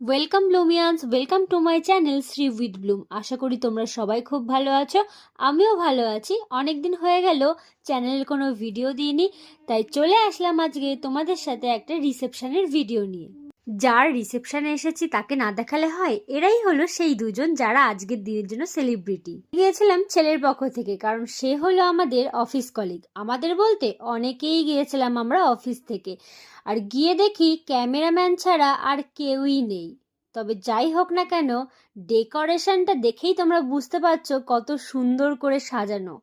Welcome Bloomians welcome to my channel Shri with Bloom আশা করি তোমরা সবাই খুব ভালো আছো। আমিও ভালো আছি। অনেক দিন হয়ে গেল চ্যানেলের কোনো ভিডিও দিইনি। তাই চলে আসলাম আজকে তোমাদের সাথে একটা রিসেপশনের ভিডিও নিয়ে। যার রিসেপশনে এসেছি তাকে না দেখালে হয়, এরাই হলো সেই দুজন যারা আজকের দিনের জন্য সেলিব্রিটি গিয়েছিলাম ছেলের পক্ষ থেকে, কারণ সে হলো আমাদের অফিস কলিগ আমাদের বলতে অনেকেই গিয়েছিলাম আমরা অফিস থেকে। আর গিয়ে দেখি ক্যামেরাম্যান ছাড়া আর কেউই নেই। তবে যাই হোক না কেন ডেকোরেশনটা দেখেই তোমরা বুঝতে পারছ কত সুন্দর করে সাজানো।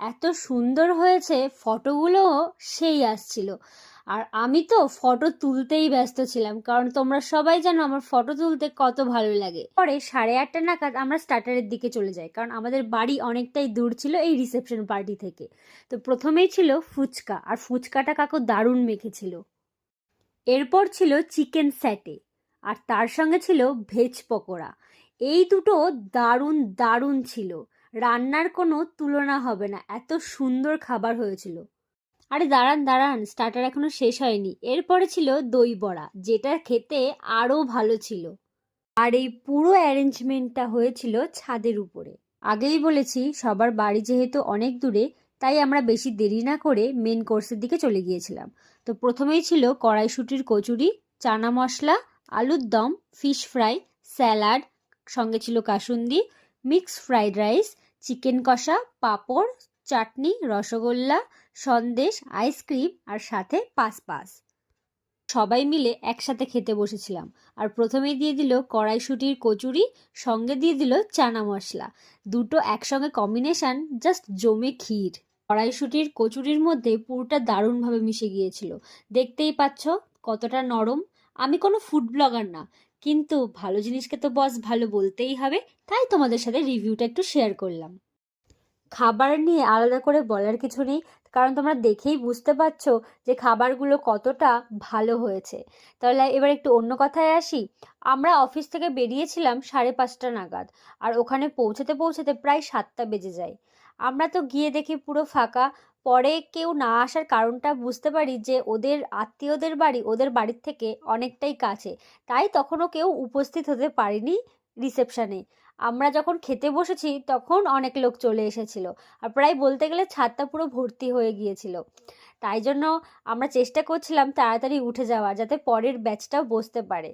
এত সুন্দর হয়েছে ফটোগুলোও সেই আসছিল। আর আমি তো ফটো তুলতেই ব্যস্ত ছিলাম, কারণ তোমরা সবাই জানো আমার ফটো তুলতে কত ভালো লাগে। পরে সাড়ে আটটা নাগাদ আমরা স্টার্টারের দিকে চলে যাই, কারণ আমাদের বাড়ি অনেকটাই দূর ছিল এই রিসেপশন পার্টি থেকে। তো প্রথমেই ছিল ফুচকা, আর ফুচকাটা কাকু দারুণ মেখেছিল। এরপর ছিল চিকেন স্যাটে আর তার সঙ্গে ছিল ভেজ পকোড়া। এই দুটো দারুণ দারুণ ছিল। রান্নার কোনো তুলনা হবে না, এত সুন্দর খাবার হয়েছিল। আরে দাঁড়ান দাঁড়ান স্টার্টার এখনও শেষ হয়নি। এরপরে ছিল দই বড়া, যেটা খেতে আরও ভালো ছিল। আর এই পুরো অ্যারেঞ্জমেন্টটা হয়েছিল ছাদের উপরে। আগেই বলেছি, সবার বাড়ি যেহেতু অনেক দূরে, তাই আমরা বেশি দেরি না করে মেন কোর্সের দিকে চলে গিয়েছিলাম। তো প্রথমেই ছিল কড়াইশুটির কচুরি, চানা মশলা, আলুর দম ফিশ ফ্রাই স্যালাড সঙ্গে ছিল কাসুন্দি মিক্স ফ্রাইড রাইস চিকেন কষা, পাঁপড় চাটনি, রসগোল্লা, সন্দেশ, আইসক্রিম আর সাথে পাস পাস সবাই মিলে একসাথে খেতে বসেছিলাম আর প্রথমেই দিয়ে দিল কড়াইশুটির কচুরি, সঙ্গে দিয়ে দিল চানা মশলা। দুটো একসঙ্গে কম্বিনেশন জাস্ট জমে ক্ষীর। কড়াইশুটির কচুরির মধ্যে পুরোটা দারুণভাবে মিশে গিয়েছিল। দেখতেই পাচ্ছ কতটা নরম। আমি কোনো ফুড ব্লগার না, কিন্তু ভালো জিনিসকে তো বস ভালো বলতেই হবে, তাই তোমাদের সাথে রিভিউটা একটু শেয়ার করলাম। খাবার নিয়ে আলাদা করে বলার কিছু নেই। কারণ তোমরা দেখেই বুঝতে পারছ যে খাবারগুলো কতটা ভালো হয়েছে। তাহলে এবার একটু অন্য কথায় আসি। আমরা অফিস থেকে বেরিয়েছিলাম সাড়ে পাঁচটা নাগাদ আর ওখানে পৌঁছাতে পৌঁছাতে প্রায় সাতটা বেজে যায়। আমরা তো গিয়ে দেখি পুরো ফাঁকা। পরে কেউ না আসার কারণটা বুঝতে পারি যে ওদের আত্মীয়দের বাড়ি, ওদের বাড়ির থেকে অনেকটাই কাছে। তাই তখনও কেউ উপস্থিত হতে পারেনি। রিসেপশনে আমরা যখন খেতে বসেছি, তখন অনেক লোক চলে এসেছিল আর প্রায় বলতে গেলে ছাদটা পুরো ভর্তি হয়ে গিয়েছিল। তাই জন্য আমরা চেষ্টা করছিলাম তাড়াতাড়ি উঠে যাওয়া যাতে পরের ব্যাচটাও বসতে পারে।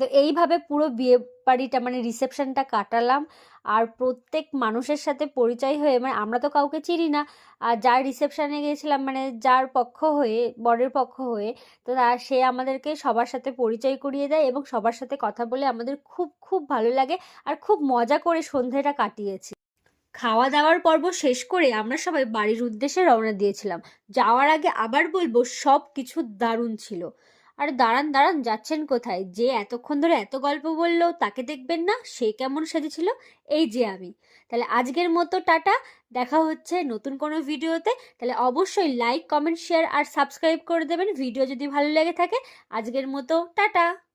তো এইভাবে পুরো বিয়ে বাড়িটা মানে রিসেপশনটা কাটালাম। আর প্রত্যেক মানুষের সাথে পরিচয় হয়ে মানে আমরা তো কাউকে চিনি না, আর যার রিসেপশানে গিয়েছিলাম মানে যার পক্ষ হয়ে, বরের পক্ষ হয়ে, তো তার, সে আমাদেরকে সবার সাথে পরিচয় করিয়ে দেয় এবং সবার সাথে কথা বলে আমাদের খুব খুব ভালো লাগে আর খুব মজা করে সন্ধেটা কাটিয়েছি। খাওয়া দাওয়ার পর্ব শেষ করে আমরা সবাই বাড়ির উদ্দেশ্যে রওনা দিয়েছিলাম। যাওয়ার আগে আবার বলব সব কিছু দারুণ ছিল। আর দাঁড়ান দাঁড়ান, যাচ্ছেন কোথায়? যে এতক্ষণ ধরে এত গল্প বলল, তাকে দেখবেন না? সে কেমন সেজেছিল? এই যে আমি। তাহলে আজকের মতো টাটা, দেখা হচ্ছে নতুন কোনো ভিডিওতে। তাহলে অবশ্যই লাইক কমেন্ট শেয়ার আর সাবস্ক্রাইব করে দেবেন। ভিডিও যদি ভালো লেগে থাকে, আজকের মতো টাটা।